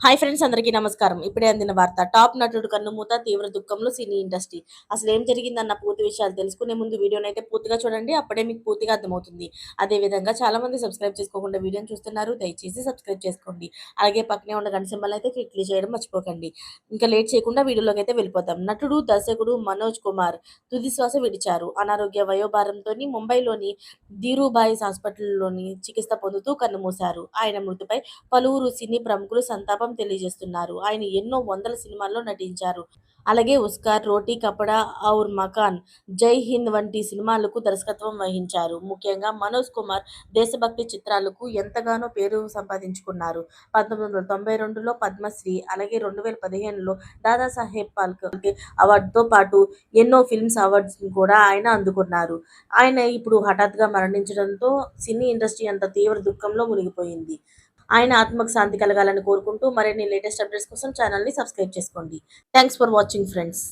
Hi friends అందరికీ నమస్కారం. ఇప్పుడే అందిన వార్త టాప్ నటుడు కన్నుమూత తీవ్ర దుఃఖంలో సినీ ఇండస్ట్రీ. అసలు ఏం జరిగిందన్న పూర్తి విషయాలు తెలుసుకునే ముందు వీడియోని అయితే పూర్తిగా చూడండి అప్పుడే మీకు పూర్తిగా అర్థమవుతుంది. అదే విధంగా చాలా మంది సబ్స్క్రైబ్ చేసుకోకుండా వీడియోని చూస్తున్నారు దయచేసి సబ్స్క్రైబ్ చేసుకోండి. అలాగే పక్కనే ఉన్న గంట సింబల్ అయితే క్లిక్ చేయడం మర్చిపోకండి. ఇంకా లేట్ చేయకుండా వీడియోలోకి అయితే వెళ్ళిపోతాం. నటుడు దర్శకుడు మనోజ్ కుమార్ తుది శ్వాస విడిచారు. అనారోగ్య వయోభారంతో ముంబైలోని ధీరుభాయ్ హాస్పిటల్లోని చికిత్స పొందుతూ కన్నుమూశారు ఆయన మృతిపై పలువురు సినీ ప్రముఖులు సంతాపం తెలియజేస్తున్నారు. ఆయన ఎన్నో వందల సినిమాల్లో నటించారు. అలాగే ఉస్కార్ రోటీ కపడా ఔర్ మకాన్ జై హింద్ వంటి సినిమాలకు దర్శకత్వం వహించారు. ముఖ్యంగా మనోజ్ కుమార్ దేశభక్తి చిత్రాలకు ఎంతగానో పేరు సంపాదించుకున్నారు. పంతొమ్మిది వందల తొంభై రెండులో పద్మశ్రీ అలాగే రెండు వేల పదిహేనులో దాదాసాహెబ్ పాల్కే అవార్డుతో పాటు ఎన్నో ఫిల్మ్స్ అవార్డ్స్ కూడా ఆయన అందుకున్నారు. ఆయన ఇప్పుడు హఠాత్గా మరణించడంతో సినీ ఇండస్ట్రీ అంత తీవ్ర దుఃఖంలో మునిగిపోయింది. ఆయన ఆత్మకు శాంతి కలగాలని కోరుకుంటూ మరిన్ని లేటెస్ట్ అప్డేట్స్ కోసం ఛానల్ని సబ్స్క్రైబ్ చేసుకోండి. Thanks for watching friends